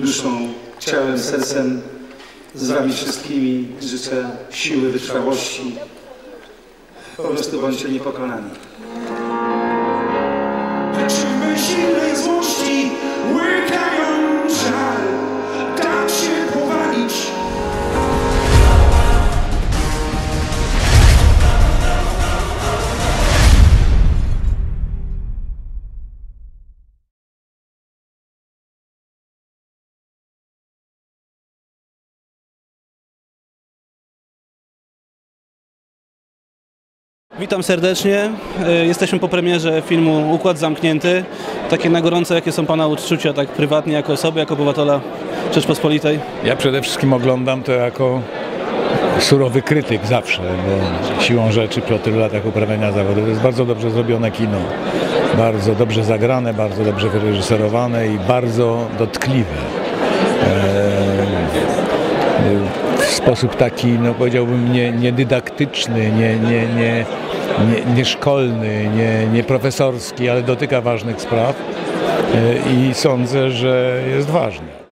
duszą, ciałem, sercem z Wami wszystkimi. Życzę siły, wytrwałości. Po prostu bądźcie niepokonani. Witam serdecznie. E, Jesteśmy po premierze filmu Układ Zamknięty. Takie na gorąco, jakie są Pana odczucia, tak prywatnie, jako osoby, jako obywatela Rzeczpospolitej? Ja przede wszystkim oglądam to jako surowy krytyk zawsze, bo siłą rzeczy po tylu latach uprawiania zawodu jest bardzo dobrze zrobione kino. Bardzo dobrze zagrane, bardzo dobrze wyreżyserowane i bardzo dotkliwe. W sposób taki, no powiedziałbym, nie, niedydaktyczny, nie, nie, nie, nie, nie szkolny, nie, nie profesorski, ale dotyka ważnych spraw Eee, i sądzę, że jest ważny.